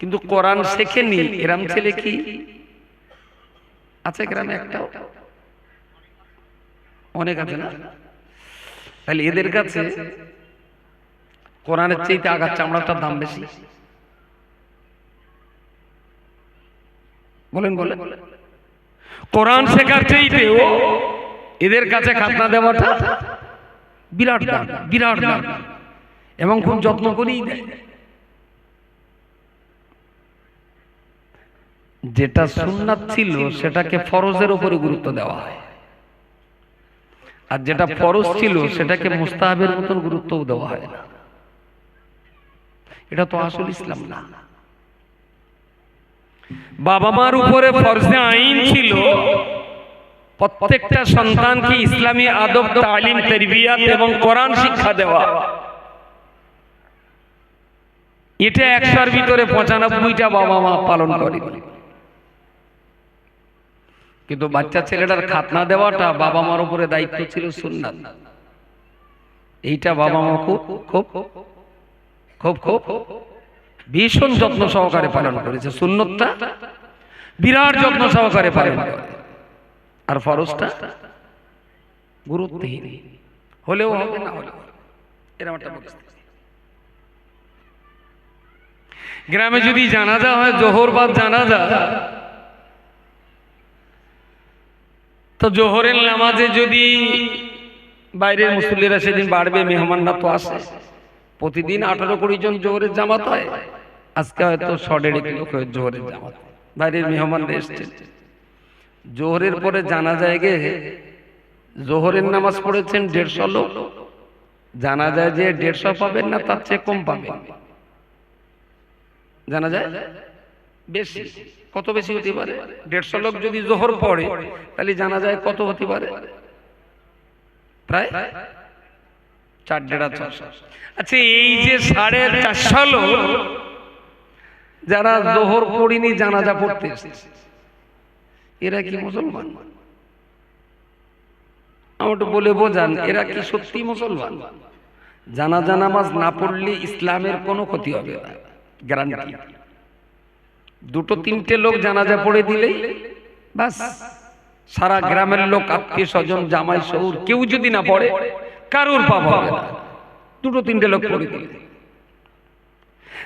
কিন্তু কোরআন শেখেনি। এরাম ছেলে কি? আছে গ্রামে একটা অনেক আছে না? তাহলে এদের কাছে কোরআনের চাইতে আগার চামড়াটার দাম বেশি। বলেন বলেন। কোরআন শেখার চাইতেও এদের কাছে খাতনা দেওয়াটা বিরাট দাম বিরাট দাম। এবং খুব যত্ন করেই দেয়। যেটা সুন্নাত ছিল সেটাকে ফরজের উপরে গুরুত্ব দেওয়া হয়। আর যেটা ফরজ ছিল সেটাকে মুস্তাহাবের মতন গুরুত্বও দেওয়া হয় না। এটা তো আসল ইসলাম না। বাবা মার উপরে ফরজে আইন ছিল। প্রত্যেকটা সন্তানকে ইসলামী আদব তালিম তরবিয়াত এবং কোরআন শিক্ষা দেওয়া। এটা একশোর ভিতরে পঁচানব্বইটা বাবা মা পালন করে কিন্তু বাচ্চা ছেলেটার খাতনা দেওয়াটা বাবা মার উপরে দায়িত্ব ছিল সুন্নাত। এইটা বাবা মা খুব খুব খুব খুব ভীষণ যত্ন সহকারে পালন করেছে। সুন্নতটা বিরাট যত্ন সহকারে পালন করে। আর ফরজটা গুরুত্বহীন। হলেও হবে না হলেও। এরকম একটা গ্রামে যদি জানাজা হয়, জোহর বাদ জানাজা তো জোহরের নামাজে যদি বাইরের মুসল্লিরা সেদিন বাড়বে, মেহমানরা তো আসে। প্রতিদিন আঠারো কুড়ি জন জোহরের জামাত হয়। আজকে হয়তো শ দেড় কিলো জোহরের জামাত। বাইরের মেহমানরা এসছে। জোহরের পরে জানা যায় গে জোহরের নামাজ পড়েছেন দেড়শো লোক। জানা যায় যে দেড়শো পাবেন না, তার চেয়ে কম পাবেন। জানা যায় বেশি। কত বেশি হতে পারে? দেড়শো লোক যদি জোহর পড়ে তাহলে জানা যায় কত হতে পারে? প্রায় চার দেড়া ছশো আচ্ছা এই যে সাড়ে চারশো লোক যারা জোহর পড়িনি জানাজা পড়তে এরা কি মুসলমান? আমার বলে বোঝান এরা কি সত্যি মুসলমান? জানাজা নামাজ না পড়লে ইসলামের কোনো ক্ষতি হবে না গ্যারান্টি দুটো তিনটে লোক জানাজা পড়ে দিলেই বাস। সারা গ্রামের লোক আত্মীয় স্বজন জামাই শহুর কেউ যদি না পড়ে কারোর পাপ হবে না। দুটো তিনটে লোক পড়ে দিলে।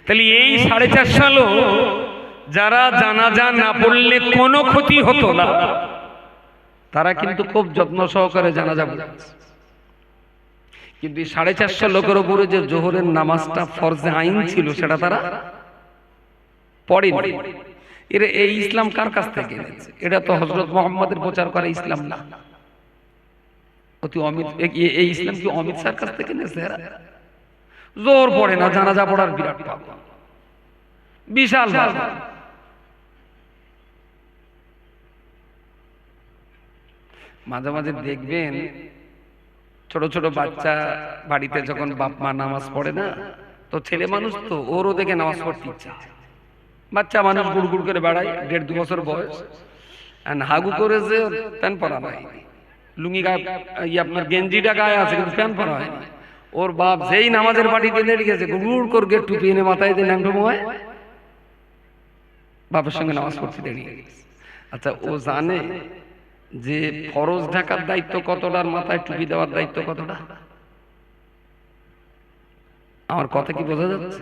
তাহলে এই সাড়ে চারশো লোক যারা জানাজা না পড়লে কোনো ক্ষতি হতো না। তারা কিন্তু খুব যত্ন সহকারে জানাজা পড়েছে। কিন্তু সাড়ে চারশো লোকের উপরে যে জোহরের নামাজটা ফরজে আইন ছিল সেটা তারা পড়েনি। এরা এই ইসলাম কার কাছ থেকে এটা তো হজরত মোহাম্মদের প্রচার করা ইসলাম না। অতি অমিত এই ইসলাম কি অমিত স্যার কাছ থেকে এনেছে জোর পড়ে না, জানাজা পড়ার বিরাট পাপ। বিশাল মাঝে মাঝে দেখবেন, ছোট ছোট বাচ্চা বাড়িতে যখন বাপ মা নামাজ পড়ে না, তো ছেলে মানুষ তো ওরও দেখে নামাজ পড়তে ইচ্ছা হয়। বাচ্চা মানুষ গুড় গুড় করে বেড়ায়, দেড় দু বছর বয়স। হাগু করে যে ওর প্যান্ট পরা নাই। লুঙ্গি গায়ে আপনার গেঞ্জিটা গায়ে আছে, কিন্তু প্যান পরা হয় ওর বাপ যেই নামাজের বাড়িতে দাঁড়িয়ে গেছে গুড় করে গেট টুপি এনে মাথায় দিয়ে ন্যাংটো মোয় বাপের সঙ্গে নামাজ পড়তে গেছে। আচ্ছা ও জানে যে ফরজ ঢাকার দায়িত্ব কতটা আর মাথায় টুপি দেওয়ার দায়িত্ব কতটা? আমার কথা কি বোঝা যাচ্ছে?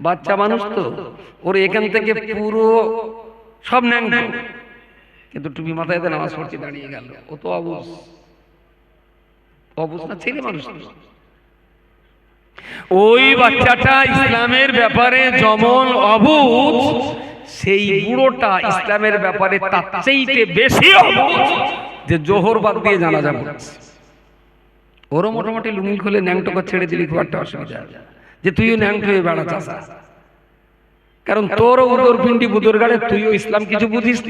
বাচ্চা মানুষ তো। ওর এখান থেকে পুরো সব ন্যাংটো। কিন্তু টুপি মাথায় দিয়ে নামাজ পড়তে দাঁড়িয়ে গেল। ও তো অবুজ না ছেলে মানুষ ওই বাচ্চাটা ইসলামের ব্যাপারে যেমন অবুজ সেই বুড়োটা ইসলামের ব্যাপারে তার চাইতে বেশি অবুজ যে জোহর বাদ দিয়ে জানা যাবে ওরও মোটামুটি লুঙ্গি খুলে ন্যাংটোকে ছেড়ে দিলি খুব একটা অসুবিধা। যে তুইও ন্যাংটো হয়ে বেড়াচ্ছিস কারণ তোরও উদর পিন্ডি বুদর গাড়ে তুইও ইসলাম কিছু বুঝিস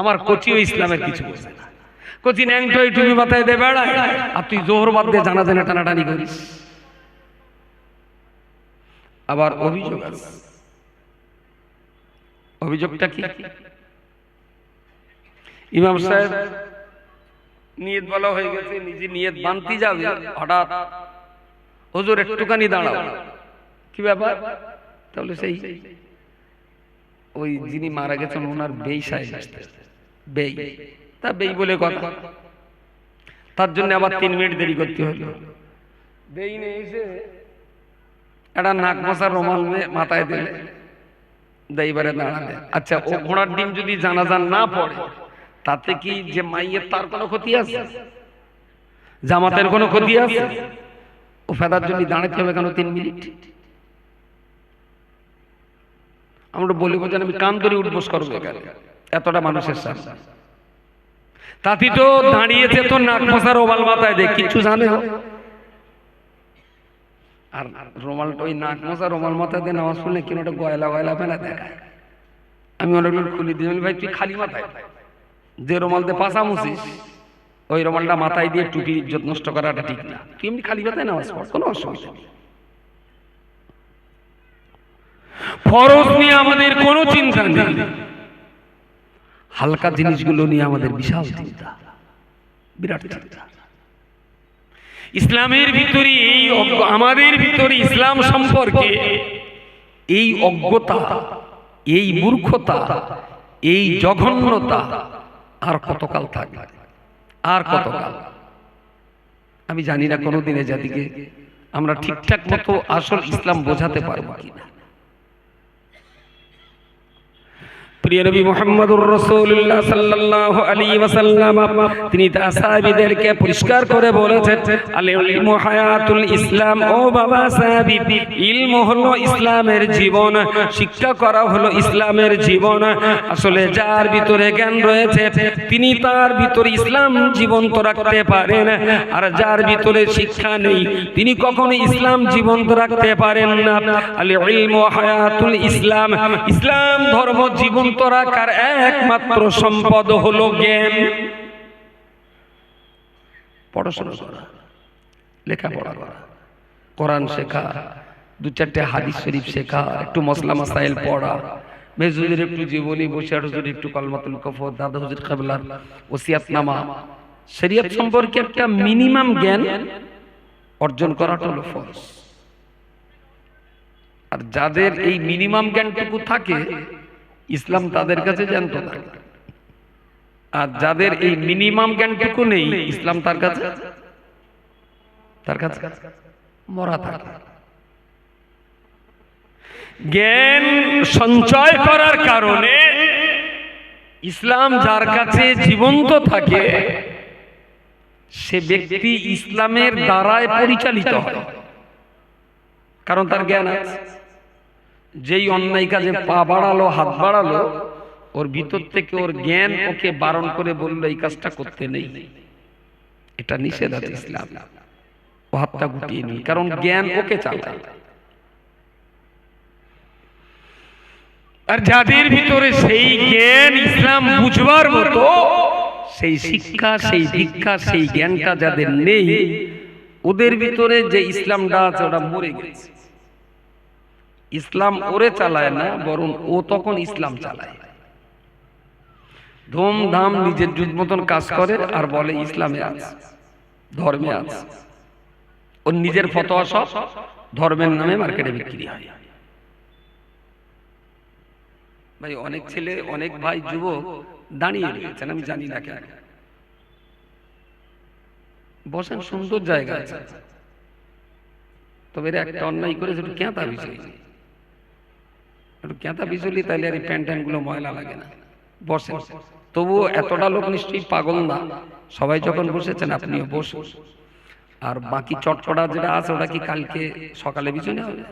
আমার কচিও ইসলামের কিছু বুঝে না। কচি ন্যাংটো হয়ে টুপি মাথায় দিয়ে বেড়ায় আর তুই জোহর বাদ দিয়ে জানা জানা টানাটানি করিস। আবার অভিযোগ আছে। অভিযোগটা কি? ইমাম সাহেব নিয়ত বলা হয়ে গেছে নিজে নিয়ত বানতে যাবে হঠাৎ হুজুর একটুখানি দাঁড়াও। কি ব্যাপার? তাহলে সেই ওই যিনি মারা গেছেন ওনার বেই সাহেব। বেই। তা বেই বলে কথা। তার জন্য আবার তিন মিনিট দেরি করতে হলো। বেই নিয়ে এসে একটা নাক মশার রোমাল মাথায় দিলে। দেইবারে দাঁড়ালে আচ্ছা ও ঘোড়ার ডিম যদি জানাজান না পড়ে তাতে কি যে মাইয়ের তার কোনো ক্ষতি আছে? জামাতের কোনো ক্ষতি আছে? ও ফেদার জন্য দাঁড়াতে হবে কেন তিন মিনিট? আমরা বলিব যেন আমি কান ধরে উঠবোস করব এখানে। এতটা মানুষের সামনে। তাতি তো দাঁড়িয়েছে তো নাক মশার রোমাল মাথায় দেখ কিছু জানে? আর রোমালটা ওই নাক মশা রোমাল মাথায় দিয়ে নামাজ পড়লে কিনা ওটা গয়লা গয়লা ফেলা দেখায়। আমি অনেক লোক খুলি দিয়ে ভাই, তুই খালি মাথায়। যে রোমাল দিয়ে পাশা মুছিস, ওই রোমালটা মাথায় দিয়ে টুপির ইজ্জত নষ্ট করাটা ঠিক না। তুই এমনি খালি মাথায় নামাজ পড়, কোনো অসুবিধা নেই। ফরজ নিয়ে আমাদের কোনো চিন্তা নেই। হালকা জিনিসগুলো নিয়ে আমাদের বিশাল চিন্তা। বিরাট চিন্তা। ইসলামের ভিতরে এই আমাদের ভিতরে ইসলাম সম্পর্কে এই অজ্ঞতা, এই মূর্খতা, এই জঘন্যতা আর কতকাল থাকবে? আর কতকাল? আমি জানি না কোনোদিনে জাতিকে আমরা ঠিকঠাক মতো আসল ইসলাম বোঝাতে পারব কিনা। ইসলামের জীবন, শিক্ষা করা হলো ইসলামের জীবন। আসলে যার ভিতরে জ্ঞান রয়েছে, তিনি তার ভিতরে ইসলাম জীবন্ত রাখতে পারেন, আর যার ভিতরে শিক্ষা নেই, তিনি কখনো ইসলাম জীবন্ত রাখতে পারেন না। আল ইসলাম ইসলাম ধর্ম জীবন্ত রাখার একমাত্র সম্পদ হলো জ্ঞান। পড়াশোনা করা, লেখাপড়া করা, কোরআন শেখা, দু চারটে হাদিস শরীফ শেখা, একটু মশলা মাসাইল পড়া, মেজুদের একটু জীবনী একটু কফর, দাদা হুজুর কাবলার ওসিয়াতনামা। শরিয়ত সম্পর্কে একটা মিনিমাম জ্ঞান অর্জন করাটা হলো ফরজ। আর যাদের এই মিনিমাম জ্ঞানটুকু থাকে ইসলাম তাদের কাছে জ্ঞান্ত থাকে। আর যাদের এই মিনিমাম জ্ঞানটুকু নেই, ইসলাম তার কাছে তার কাছে মরা থাকে। জ্ঞান সঞ্চয় করার কারণে ইসলাম যার কাছে জীবন্ত থাকে, সে ব্যক্তি ইসলামের দ্বারায় পরিচালিত হয়। কারণ তার জ্ঞান আছে। যেই অন্যায় কাজে পা বাড়ালো হাত বাড়ালো ওর ভিতর থেকে ওর জ্ঞান ওকে বারণ করে বলল এই কাজটা করতে নেই। এটা নিষেধ আছে ইসলাম। ও হাতটা গুটিয়ে নি কারণ জ্ঞান ওকে চালায় আর যাদের ভিতরে সেই জ্ঞান ইসলাম বুঝবার মতো সেই শিক্ষা সেই দীক্ষা সেই জ্ঞানটা যাদের নেই ওদের ভিতরে যে ইসলামটা আছে ওটা মরে গেছে। ইসলাম ওরে চালায় না, বরং ও তখন ইসলাম চালায়। ধুমধাম নিজের যুদ্ধ মতন কাজ করে আর বলে, ইসলামে আছে, ধর্মে আছে। ওর নিজের ফতোয়া সব ধর্মের নামে মার্কেটে বিক্রি হয়। ভাই, অনেক ছেলে, অনেক ভাই, যুবক দাঁড়িয়ে রয়েছেন, আমি জানি না কেন। বসেন, সুন্দর জায়গা আছে। তবে একটা অন্যায় করেছে, একটু কেঁতা বিষয়। একটু কেঁতা বিচলি তাইলে আর এই প্যান্টগুলো ময়লা লাগে না। বসেন। তবুও এতটা লোক নিশ্চয়ই পাগল না। সবাই যখন বসেছেন আপনিও বসুন। আর বাকি চটপটা যেটা আছে ওটা কি কালকে সকালে বিছনে হবে?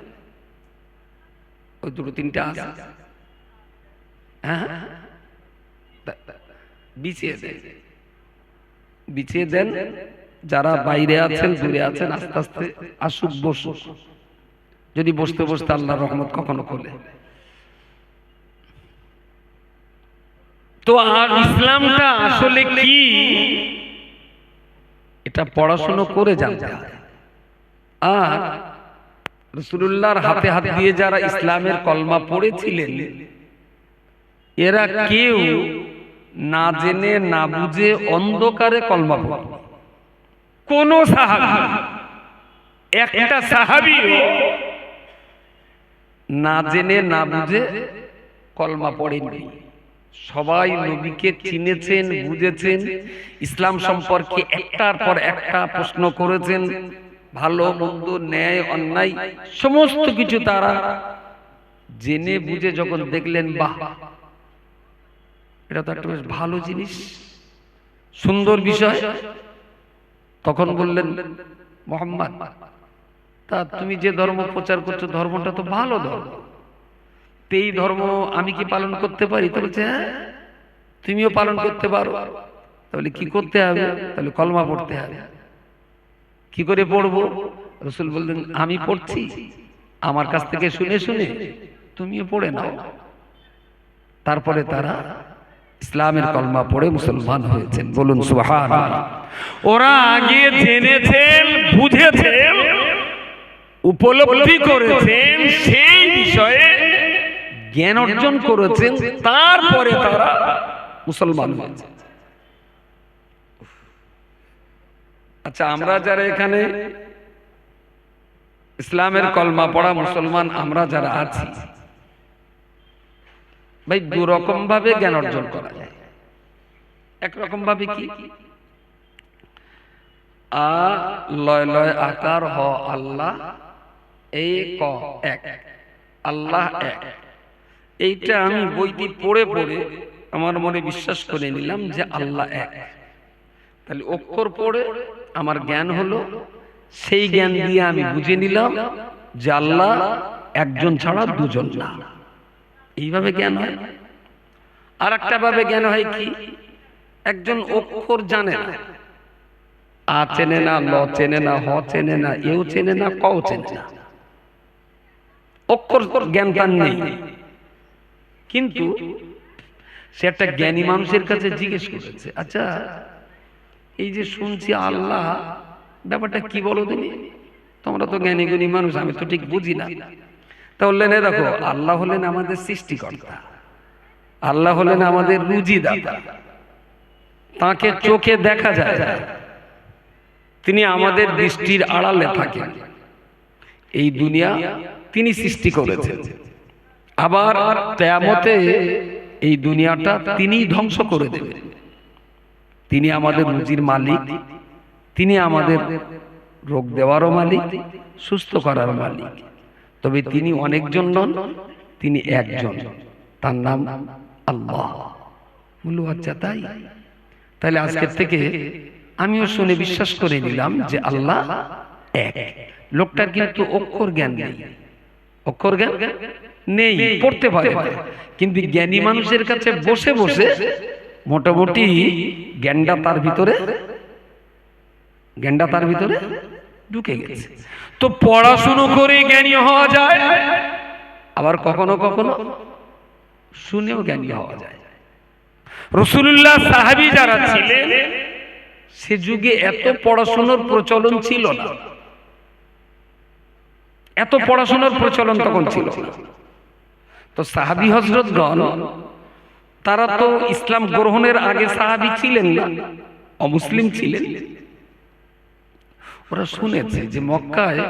ওই দুটো তিনটা আছে। হ্যাঁ বিছিয়ে দেন। বিছিয়ে দেন। যারা বাইরে আছেন দূরে আছেন আস্তে আস্তে আসুক বসুক। যদি বসতে বসতে আল্লাহর রহমত কখনো খোলে। তো আর ইসলামটা আসলে কি? এটা পড়াশুনো করে জানতে আর রসুল্লাহর হাতে হাত দিয়ে যারা ইসলামের কলমা পড়েছিলেন, এরা কেউ না জেনে, না বুঝে অন্ধকারে কলমা পড়ে। কোন সাহাবি, একটা সাহাবি না জেনে, না বুঝে কলমা পড়েননি। সবাই নবীকে চিনেছেন বুঝেছেন। ইসলাম সম্পর্কে একটার পর একটা প্রশ্ন করেছেন। ভালো মন্দ ন্যায় অন্যায় সমস্ত কিছু তারা জেনে বুঝে যখন দেখলেন বাহ। এটা তো একটা বেশ ভালো জিনিস। সুন্দর বিষয়। তখন বললেন মোহাম্মদ তা তুমি যে ধর্ম প্রচার করছ ধর্মটা তো ভালো ধর্ম। এই ধর্ম আমি কি পালন করতে পারি? তো বলছে হ্যাঁ তুমিও পালন করতে পারো। তাহলে কি করতে হবে? তাহলে কলমা পড়তে হবে। কি করে পড়ব? রসুল বললেন, আমি পড়ছি। আমার কাছ থেকে শুনে শুনে তুমিও পড়ে নাও। তারপরে তারা ইসলামের কলমা পড়ে মুসলমান হয়েছেন। বলুন সুবহান ওরা আগে জেনেছেন, বুঝেছেন, উপলব্ধি করেছেন সেই বিষয়ে জ্ঞান অর্জন করেছেন তারপরে তারা মুসলমান হয়েছে। আচ্ছা আমরা যারা এখানে ইসলামের কলমা পড়া মুসলমান আমরা যারা আছি ভাই দু রকম ভাবে জ্ঞান অর্জন করা যায়। একরকম ভাবে কি? আ লয় লয় আকার হ আল্লাহ এই ক এক। আল্লাহ এক। এইটা আমি বইটি পড়ে পড়ে আমার মনে বিশ্বাস করে নিলাম যে আল্লাহ এক। তাহলে অক্ষর পড়ে আমার জ্ঞান হলো সেই জ্ঞান দিয়ে আমি বুঝে নিলাম যে আল্লাহ একজন ছাড়া দুজন না। এইভাবে জ্ঞান হয়? আর একটা ভাবে জ্ঞান হয় কি? একজন অক্ষর জানে না। আ চেনে না ল চেনে না হ চেনে না এও চেনে না কও চেনে না। অক্ষর জ্ঞান তার নেই। কিন্তু সে একটা জ্ঞানী মানুষের কাছে জিজ্ঞেস করেছে আচ্ছা এই যে শুনছি আল্লাহ ব্যাপারটা কি বলো তুমি? তোমরা তো জ্ঞানী গুণী মানুষ আমি তো ঠিক বুঝি না। তাহলে না দেখো আল্লাহ হলেন আমাদের সৃষ্টিকর্তা। আল্লাহ হলেন আমাদের রুজি দাতা তাকে চোখে দেখা যায়। তিনি আমাদের দৃষ্টির আড়ালে থাকেন। এই দুনিয়া তিনি সৃষ্টি করেছেন। আবার তেমতে এই দুনিয়াটা তিনি ধ্বংস করে দেবেন তিনি আমাদের রুজির মালিক, তিনি আমাদের রোগ দেওয়ারও মালিক, সুস্থ করার মালিক। তবে তিনি অনেকজন নন, তিনি একজন। তার নাম আল্লাহ। বলল আচ্ছা তাই? তাহলে আজকের থেকে আমিও শুনে বিশ্বাস করে নিলাম যে আল্লাহ এক। লোকটার কিন্তু অক্ষর জ্ঞান নেই। অক্ষর জ্ঞান নেই পড়তে পারে। কিন্তু জ্ঞানী মানুষের কাছে বসে বসে মোটামুটি জ্ঞানটা তার ভিতরে জ্ঞানটা তার ভিতরে ঢুকে গেছে। তো পড়াশুনো করে জ্ঞানী হওয়া যায়? আবার কখনো কখনো শুনেও জ্ঞানী হওয়া যায়। রসুল্লাহ সাহাবি যারা ছিলেন সে যুগে এত পড়াশুনোর প্রচলন ছিল না। এত পড়াশোনার প্রচলন তখন ছিল। তো সাহাবি হজরতগণ তারা তো ইসলাম গ্রহণের আগে সাহাবি ছিলেন না, অমুসলিম ছিলেন। ওরা শুনেছে যে মক্কায়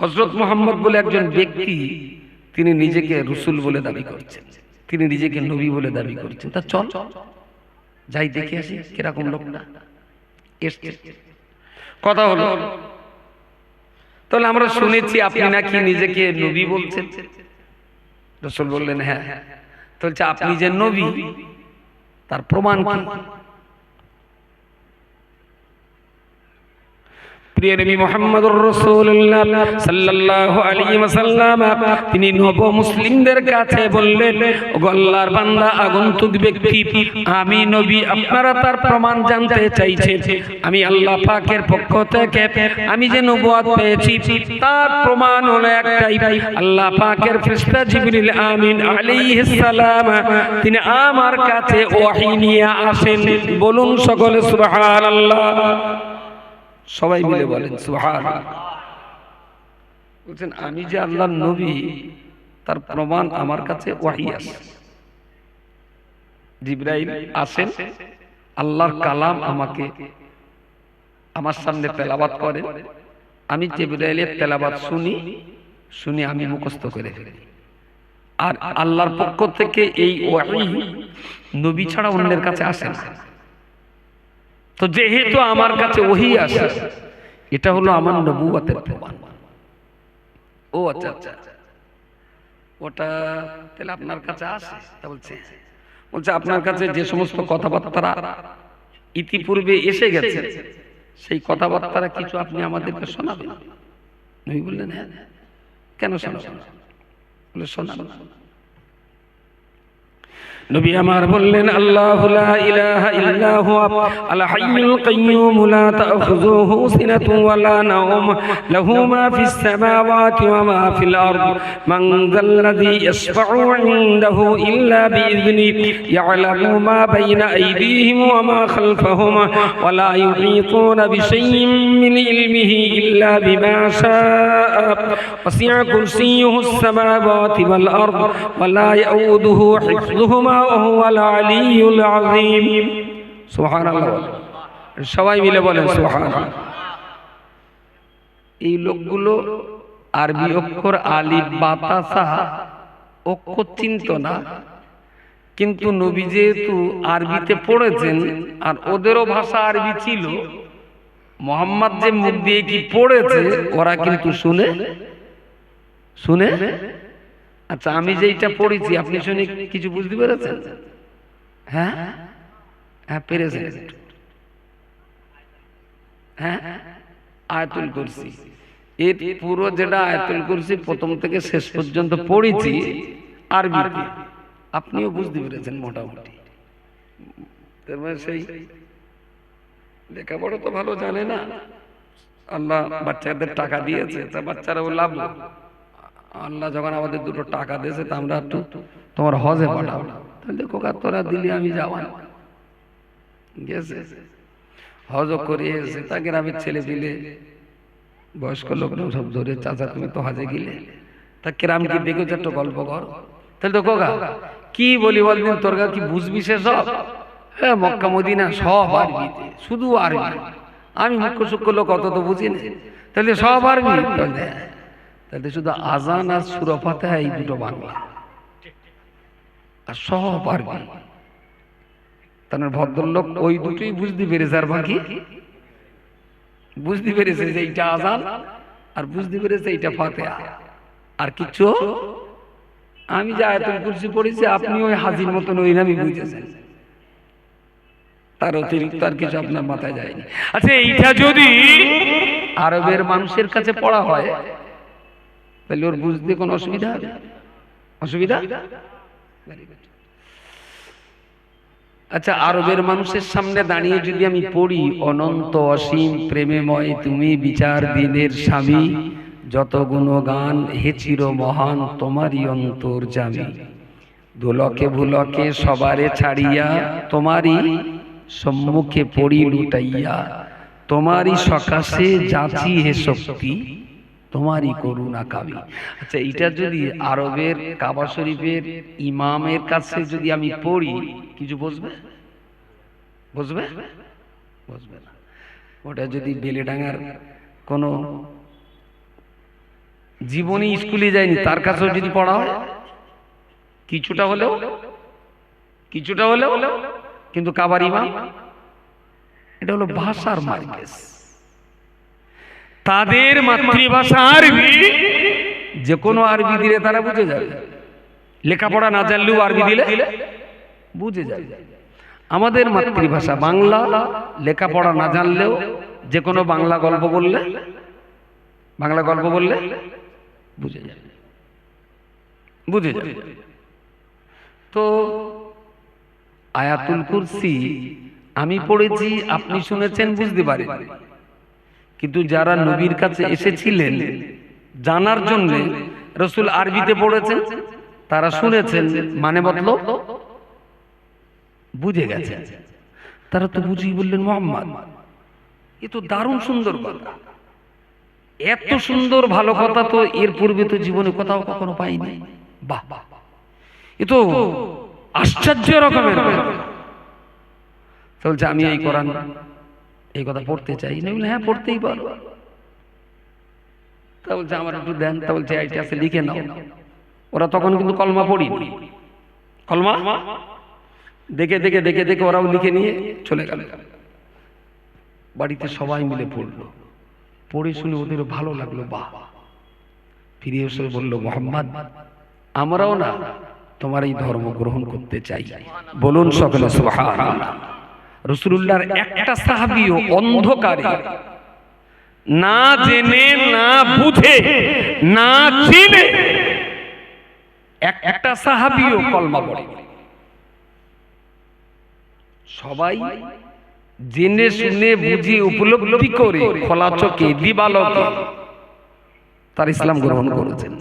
হজরত মোহাম্মদ বলে একজন ব্যক্তি, তিনি নিজেকে রসুল বলে দাবি করছেন। তিনি নিজেকে নবী বলে দাবি করছেন। তা চল, যাই দেখে আসি কীরকম লোকটা। এসছে। কথা হলো তাহলে আমরা শুনেছি আপনি নাকি নিজেকে নবী বলছেন? রসুল বললেন হ্যাঁ। তো বলছে আপনি যে নবী তার প্রমাণ কি? প্রিয় নবী মুহাম্মদুর রাসূলুল্লাহ সাল্লাল্লাহু আলাইহি তিনি নব মুসলিমদের কাছে বললেন, ওগো আল্লাহর বান্দা, আগন্তুক ব্যক্তি, আমি নবী, আপনারা তার প্রমাণ জানতে চাইছেন। আমি আল্লাহ পাকের পক্ষ থেকে, আমি যে নবুয়ত পেয়েছি, তার প্রমাণ হলো একটাই, আল্লাহ পাকের ফেরেশতা জিবরিল আমিন আলাইহিস সালাম, তিনি আমার কাছে নিয়ে আসেন। বলুন সকলে সুবহানাল্লাহ। সবাই মিলে বলেন সুহান বলছেন আমি যে আল্লাহর নবী তার প্রমাণ আমার কাছে ওয়াহি আছে। জিব্রাইল আসেন আল্লাহর কালাম আমাকে আমার সামনে তেলাবাত করেন আমি জিব্রাইলের তেলাবাত শুনি শুনে আমি মুখস্থ করে ফেলি। আর আল্লাহর পক্ষ থেকে এই ওয়াহি নবী ছাড়া অন্যের কাছে আসে না। তো যেহেতু আমার কাছে ওহি আসে এটা হলো আমার নবুয়াতের প্রমাণ। ও আচ্ছা আচ্ছা। ওটা তাহলে আপনার কাছে আসে, তা বলছে বলছে আপনার কাছে যে সমস্ত কথাবার্তা ইতিপূর্বে এসে গেছে, সেই কথাবার্তারা কিছু আপনি আমাদেরকে শোনাবেন? নবী বললেন হ্যাঁ। কেন শোনাবেন? বলে, শোনাবেন। نبي أمار بلن الله لا إله إلا هو. الحي القيوم لا تأخذوه سنة ولا نوم. له ما في السماوات وما في الأرض. من ذا الذي يشفع عنده إلا بإذنه. يعلم ما بين أيديهم وما خلفهم. ولا يحيطون بشيء من علمه إلا بما شاء. وسع كرسيه السماوات والأرض. ولا يؤوده حفظهما সবাই মিলে বলেন সুবহানাল্লাহ। এই লোকগুলো আরবি অক্ষর আলী বাতাসা অক্ষর চিন্ত না। কিন্তু নবী যেহেতু আরবিতে পড়েছেন আর ওদেরও ভাষা আরবি ছিল, মোহাম্মদ যে মুখ দিয়ে কি পড়েছে, ওরা কিন্তু শুনে শুনে আচ্ছা আমি যেইটা পড়েছি আপনি শুনে কিছু বুঝতে পেরেছেন? হ্যাঁ? হ্যাঁ? পেরেছেন। হ্যাঁ? আয়াতুল কুরসি। এর পুরো যেটা আয়াতুল কুরসি প্রথম থেকে শেষ পর্যন্ত পড়েছি আরবিতে আপনিও বুঝতে পেরেছেন মোটামুটি। তার মানে সেই লেখাপড়া তো ভালো জানে না। আল্লাহ বাচ্চাদের টাকা দিয়েছে তা বাচ্চারাও লাভ আল্লাহ যখন আমাদের দুটো টাকা দিয়েছে, তা আমরা একটু তোমার হজে পাঠাবো। তাহলে কোকা তোরা দিলি আমি যাওয়া গেছে। হজ করে এসে তা গ্রামের ছেলে পিলে বয়স্ক লোকরা সব ধরে, চাচা, তুমি তো হজে গেলে। তা কেরাম কি দেখেছ একটা গল্প কর। তাহলে তো কোকা কি বলি বলদিন তোর কি বুঝবি সে সব? হ্যাঁ মক্কা, মদিনা সব আরবিতে, শুধু আরবি। আমি মুখ্য সূক্ষ্ম লোক অত তো বুঝি না। তাহলে সব আরবি। তাহলে। শুধু আজান আর সুরফাতে এই দুটো বাংলা। আর সব আরবি। তার ভদ্রলোক ওই দুটোই বুঝতে পেরেছে, আর বাকি? বুঝতে পেরেছে যে এইটা আজান আর বুঝতে পেরেছে এইটা ফাতেহা। আর কিছু আমি যে আয়াতুল কুরসি পড়েছি, আপনি ওই হাজির মতন ওই নামই বুঝেছেন। তার অতিরিক্ত আর কিছু আপনার মাথায় যায়নি। আচ্ছা এইটা যদি আরবের মানুষের কাছে পড়া হয় তাহলে ওর বুঝতে কোনো অসুবিধা? হবে অসুবিধা? আচ্ছা আরবের মানুষের সামনে দাঁড়িয়ে যদি আমি পড়ি অনন্ত অসীম প্রেমেময় তুমি বিচার দিনের স্বামী যত গুণগান হে চির মহান তোমারই অন্তর জামি। দুলকে ভুলকে সবারে ছাড়িয়া তোমারই সম্মুখে পড়ি লুটাইয়া তোমারই সকাশে যাচি হে শক্তি। তোমারই করুণা কামি আচ্ছা এটা যদি আরবের কাবা শরীফের ইমামের কাছে যদি আমি পড়ি, কিছু বুঝবে বুঝবে বুঝবে না। ওটা যদি বেলেডাঙ্গার কোনো জীবনী স্কুলে যায়নি, তার কাছেও যদি পড়া হয়? কিছুটা হলেও? কিছুটা হলেও? কিন্তু কাবার ইমাম? এটা হলো ভাষার মার্কেস। তাদের মাতৃভাষা আরবি যে কোনো আরবি দিলে তারা বুঝে যাবে। লেখাপড়া না জানলেও আরবি দিলে বুঝে যাবে। আমাদের মাতৃভাষা বাংলা লেখাপড়া না জানলেও যে কোনো বাংলা গল্প বললে বাংলা গল্প বললে বুঝে যাবে। বুঝে যাবে। তো আয়াতুল কুরসি আমি পড়েছি আপনি শুনেছেন বুঝতে পারেন। কিন্তু যারা নবীর কাছে এসেছিলেন জানার জন্য রসুল আরবিতে পড়েছেন তারা শুনেছেন মানে বদল বুঝে গেছে। তারা তো বুঝিয়ে বললেন মোহাম্মদ। এ তো দারুণ সুন্দর কথা। এত সুন্দর ভালো কথা তো এর পূর্বে তো জীবনে কোথাও কখনো পাইনি। বাহ। বাহ এ তো আশ্চর্য রকমের। বলছে আমি এই কোরআন এই কথা পড়তে চাই। না বলে হ্যাঁ পড়তেই পারো। তা বলছে, আমার একটু দেন। তা বলছে এইটা আছে লিখে নাও। ওরা তখন কিন্তু কলমা পড়ি কলমা? দেখে দেখে দেখে দেখে ওরাও লিখে নিয়ে চলে গেল। বাড়িতে সবাই মিলে পড়ল। পড়ে শুনে ওদের ভালো লাগল, বাহ! ফিরে এসে বলল, মোহাম্মদ, আমরাও না তোমার এই ধর্ম গ্রহণ করতে চাই। বলুন সকলে, সুবহানাল্লাহ। রসুল্লাহর একটা সাহাবিও অন্ধকারে না জেনে না বুঝে না চিনে একটা সাহাবিও কলমা পড়ে। সবাই জেনে শুনে বুঝে উপলব্ধি করে খোলা চোখে দিবালকে তার ইসলাম গ্রহণ করেছেন।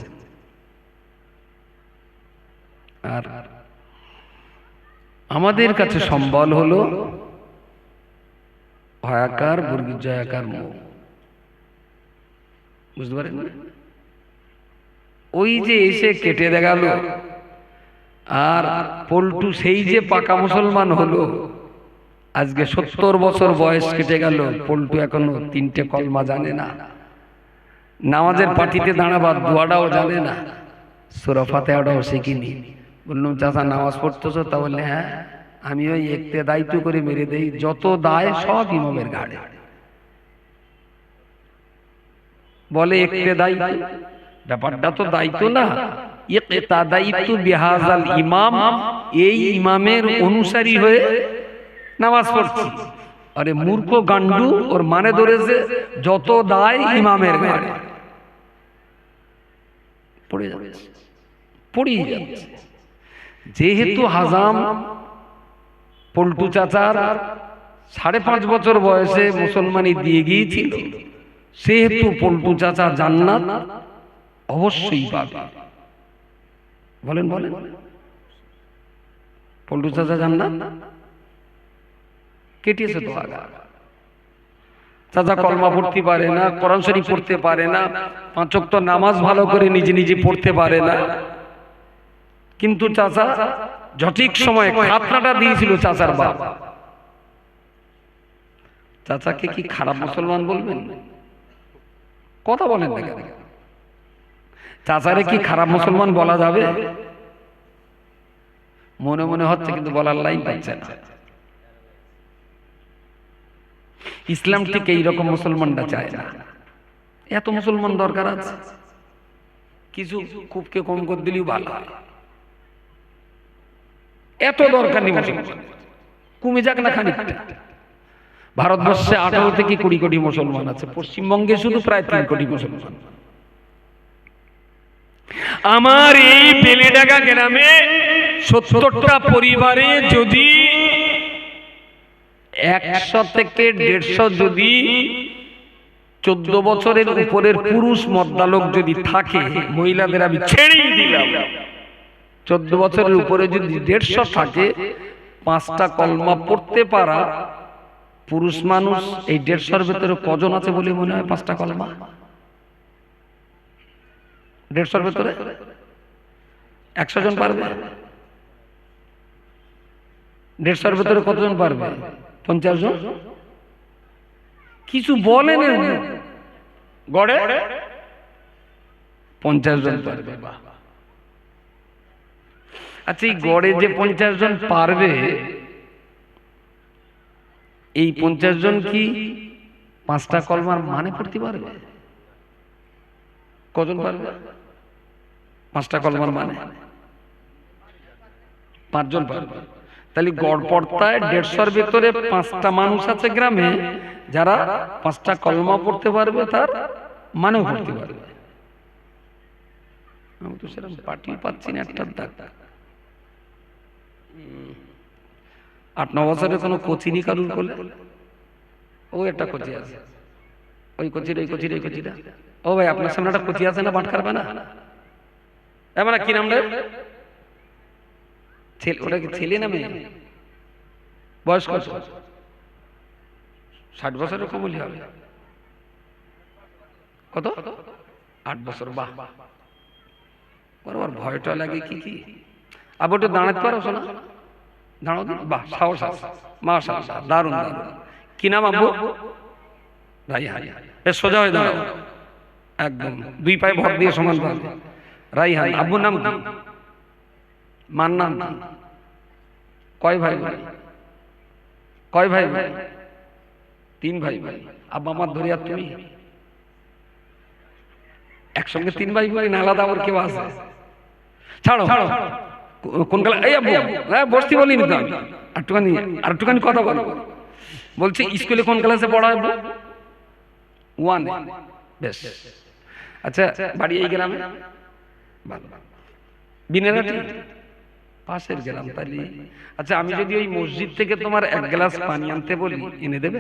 আর আমাদের কাছে সম্বল হলো ভয়াকার বর্গীর জয়াকার মুখ। বুঝতে পারেন? ওই যে এসে কেটে দেখাল, আর পল্টু সেই যে পাকা মুসলমান হলো, আজকে সত্তর বছর বয়স কেটে গেল, পল্টু এখনও তিনটে কলমা জানে না। নামাজের পাটিতে দাঁড়াবার দোয়াটাও জানে না। সুরফাতেওটাও শিখিনি। বললাম, চাচা, নামাজ পড়তেছো? তা বললে হ্যাঁ। আমি ওই একতে দায়িত্ব করে মেরে দেই, যত দায় সব ইমামের ঘাড়ে। বলে একতে দায়িত্ব? ব্যাপারটা তো দায়িত্ব না। দায়িত্ব ইমাম, এই ইমামের অনুসারী হয়ে নামাজ পড়ছি। আরে মূর্খ গান্ডু ওর মানে ধরেছে যত দায় ইমামের ঘাড়ে। পড়ে পড়েই যাচ্ছে। যেহেতু হাজাম পল্টু চাচার সাড়ে পাঁচ বছর বয়সে মুসলমানি দিয়ে গিয়েছিল। সেহেতু পল্টু চাচা জান্নাত অবশ্যই পাবে। বলেন বলেন। পল্টু চাচা জান্নাত? কেটেছে তো আগা। চাচা কলমা পড়তে পারে না, কোরআন শরীফ পড়তে পারে না পাঁচক তো নামাজ ভালো করে নিজে নিজে পড়তে পারে না। কিন্তু চাচা সঠিক সময় খাতনাটা দিয়েছিল চাচার বাপ। চাচাকে কি খারাপ মুসলমান বলবেন? কথা বলেন না কেন? চাচারে কি খারাপ মুসলমান বলা যাবে? মনে মনে হচ্ছে কিন্তু বলার লাইন পাচ্ছে না। ইসলাম ঠিক এইরকম মুসলমানটা চায় না। এত মুসলমান দরকার আছে? কিছু খুবকে কম করে দিলেও ভালো হয়। এত দরকার নেই মুসলমান কমে যাক না খানিকটা ভারতবর্ষে আঠারো থেকে কুড়ি কোটি মুসলমান আছে। পশ্চিমবঙ্গে শুধু প্রায় তিন কোটি মুসলমান। আমার এই বেলেডাঙ্গা গ্রামে সত্তরটা পরিবারে যদি একশো থেকে দেড়শো যদি চোদ্দ বছরের উপরের পুরুষ মদ্দালোক যদি থাকে, মহিলাদের আমি ছেড়েই দিলাম। চোদ্দ বছরের উপরে যদি দেড়শো থাকে পাঁচটা কলমা পড়তে পারা পুরুষ মানুষ এই দেড়শোর ভেতরে কজন আছে বলে মনে হয় পাঁচটা কলমা? দেড়শোর ভেতরে? একশো জন পারবে? দেড়শোর ভেতরে কতজন পারবে? পঞ্চাশ জন? কিছু বলেন গড়ে? পঞ্চাশ জন পারবে বাহ। আচ্ছা এই গড়ে যে পঞ্চাশ জন পারবে এই পঞ্চাশ জন কি পাঁচটা কলমার মানে পড়তে পারবে? কজন পারবে? পাঁচটা কলমার মানে? পাঁচজন পারবে। তাহলে গড়পড়তায় দেড়শোর ভেতরে পাঁচটা মানুষ আছে গ্রামে যারা পাঁচটা কলমা পড়তে পারবে তার মানেও পড়তে পারবে। আমি তো সেরকম পার্টি পাচ্ছি না একটা দাগ। উম, আট, ন বছরে কোনো কোচিনি কারুর করলে ও একটা কোচি আছে। ওই কোচির ওই কোচির, ওই কোচিটা ও ভাই, আপনার সামনে একটা কোচি আছে না, বাট খারবে না? এবার কি নাম রে? ওটা কি ছেলে না মেয়ে? বয়স কত? ষাট বছরের কবলি হবে। কত? আট বছর, বাহ। বরাবর ভয়টা লাগে কি কি? আবার একটু দাঁড়াতে পারো শোনা। দাঁড়াও? বাহ সাহস আছে। মাশা দারুণ দারুণ। কি নাম আব্বু? হাই এ সোজা হয়ে দাঁড়াও। একদম। দুই পায়ে ভর দিয়ে সমান পাবে রাইহান আব্বুর নাম কি? মার নাম কয় ভাই? ভাই? কয় ভাই? ভাই? তিন ভাই। ভাই। আব্বা আমার ধরে আর তুমি? একসঙ্গে তিন ভাই ভাই না আলাদা আবার কেউ আছে? ছাড়ো। কো- কোন কালা এই আব্বু হ্যাঁ বসতি বলিনি আমি। আরেকটুখানি আরেকটুখানি কথা বলো। বলছি, স্কুলে কোন ক্লাসে পড়ায় ওয়ান বেশ। আচ্ছা বাড়ি এই গ্রামে? ভালো। বিনেরাটি পাশের গ্রাম তাহলে আচ্ছা আমি যদি ওই মসজিদ থেকে তোমার এক গ্লাস পানি আনতে বলি, এনে দেবে?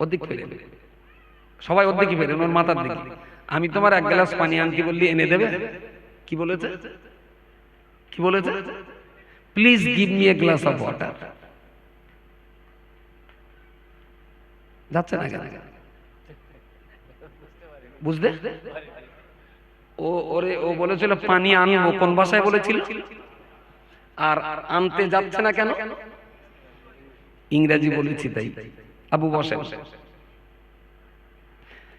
অর্ধেক ফেলে সবাই অর্ধেকই ফেলে ওর মাথার দিকে। আমি তোমার এক গ্লাস পানি আনতে বললি, এনে দেবে? কি বলেছে? কি বলেছে? Please give me a glass of water যাচ্ছে না কেন? বুঝতে ও, ওরে, ও বলেছিল পানি আনব, কোন ভাষায় বলেছিল? আর আনতে যাচ্ছে না কেন? ইংরেজি বলেছি তাই। আবু বসে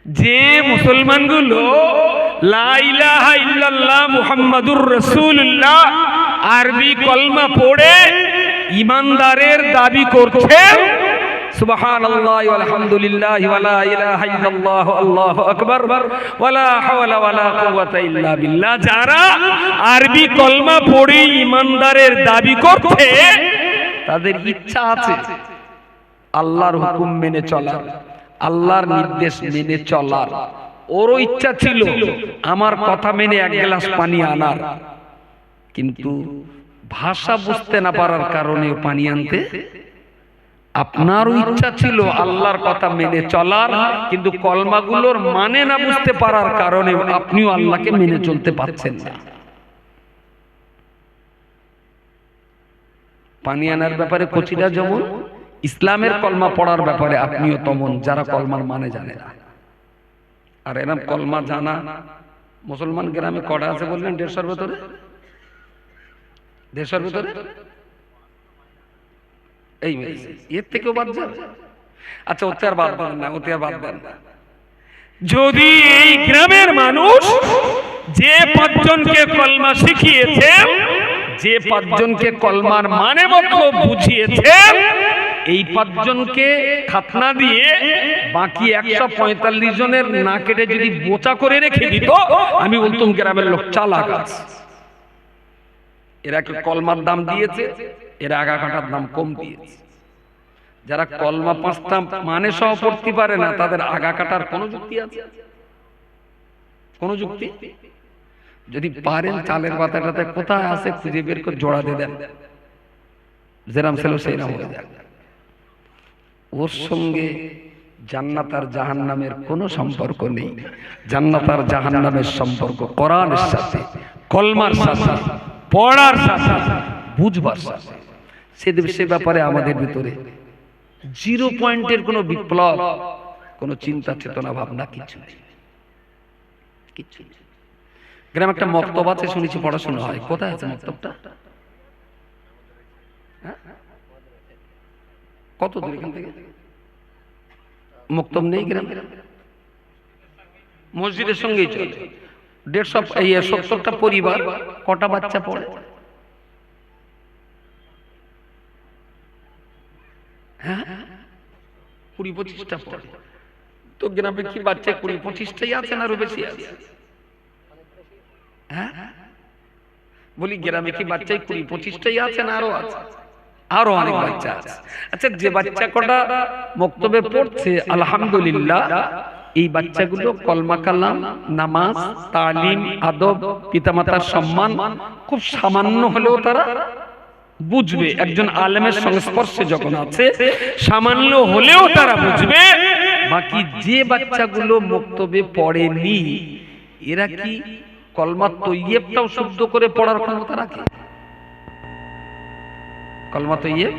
যে মুসলমানগুলো মুহাম্মাদুর রাসূলুল্লাহ আরবি কলমা পড়ে ইমানদারের দাবি করছে, সুবহানাল্লাহ ওয়ালহামদুলিল্লাহ ওয়ালা ইলাহা ইল্লাল্লাহ, আল্লাহু আকবার, ওয়ালা হাওলা ওয়ালা কুওয়াতা ইল্লা বিল্লাহ। যারা আরবি কলমা পড়ে ইমানদারের দাবি করছে, তাদের ইচ্ছা আছে আল্লাহর হুকুম মেনে চলার। আল্লাহর নির্দেশ মেনে চলার। ওরও ইচ্ছা ছিল আমার কথা মেনে এক গ্লাস পানি আনার। কিন্তু ভাষা বুঝতে না পারার কারণে পানি আনতে আপনারও ইচ্ছা ছিল আল্লাহর কথা মেনে চলার কিন্তু কলমাগুলোর মানে না বুঝতে পারার কারণে আপনিও আল্লাহকে মেনে চলতে পারছেন না। পানি আনার ব্যাপারে কচিরা যেমন ইসলামের কলমা পড়ার ব্যাপারে আপনিও তমন যারা কলমার মানে জানে না। আর এরম কলমা জানা মুসলমান গ্রামে কটা আছে বললেন দেড়শোর ভেতরে? দেড়শোর ভেতরে? এই এর থেকেও বাদ যাবে আচ্ছা ওতে আর বাদ দেন না ওতে আর বাদ দেন না। যদি এই গ্রামের মানুষ যে পাঁচজনকে কলমা শিখিয়েছে যে পাঁচজনকে কলমার মানে মতো বুঝিয়েছে এই পাঁচজনকে খাতনা দিয়ে বাকি একশো পঁয়তাল্লিশ জনের না কেটে যদি বোচা করে রেখে দিত, আমি বলতাম গ্রামের লোক চালাক আছে। এরা কি কলমার দাম দিয়েছে? এরা আগা কাটার দাম কম দিয়েছে। যারা কলমা পাঁচটা মানে সহ পড়তে পারে না, তাদের আগা কাটার কোনো যুক্তি আছে? কোনো যুক্তি? যদি পারেন চালের পাতাটাতে কোথায় আছে, খুঁজে বের করে জোড়া দিয়ে দেন। যেরাম ছিল সেই নাম হয়ে যাক। ওর সঙ্গে জান্নাত আর জাহান্নামের কোনো সম্পর্ক নেই। জান্নাত আর জাহান্নামের সম্পর্ক কোরআনের সাথে কলমার সাথে পড়ার সাথে বুঝবার সাথে। সে সে ব্যাপারে আমাদের ভিতরে জিরো পয়েন্টের কোনো বিপ্লব কোনো চিন্তা চেতনা ভাবনা কিছু নেই। কিচ্ছু নেই। গ্রামে একটা মক্তব আছে শুনেছি পড়াশোনা হয়। কোথায় আছে মক্তবটা? হ্যাঁ? কত দূর এখান থেকে? মক্তব নেই গ্রামে? মসজিদের সঙ্গেই চলে। দেড়শো সত্তরটা পরিবার, কটা বাচ্চা পড়ে? হ্যাঁ? কুড়ি পঁচিশটা পড়ে। তো গ্রামে কি বাচ্চা কুড়ি পঁচিশটাই আছে না আরও বেশি আছে? হ্যাঁ? বলি, গ্রামে কি বাচ্চাই কুড়ি পঁচিশটাই আছে না আরও আছে? আরও অনেক বাচ্চা আছে। আচ্ছা যে বাচ্চা কটা মক্তবে পড়ছে আলহামদুলিল্লাহ এই বাচ্চাগুলো কলমা কালাম নামাজ তালিম আদব পিতামাতার সম্মান খুব সামান্য হলেও তারা বুঝবে। একজন আলেমের সংস্পর্শে যখন আছে সামান্য হলেও তারা বুঝবে। বাকি যে বাচ্চাগুলো মক্তবে পড়েনি এরা কি কলমা তৈয়েবটাও শুদ্ধ করে পড়ার ক্ষমতা রাখে? কলমা তৈয়েব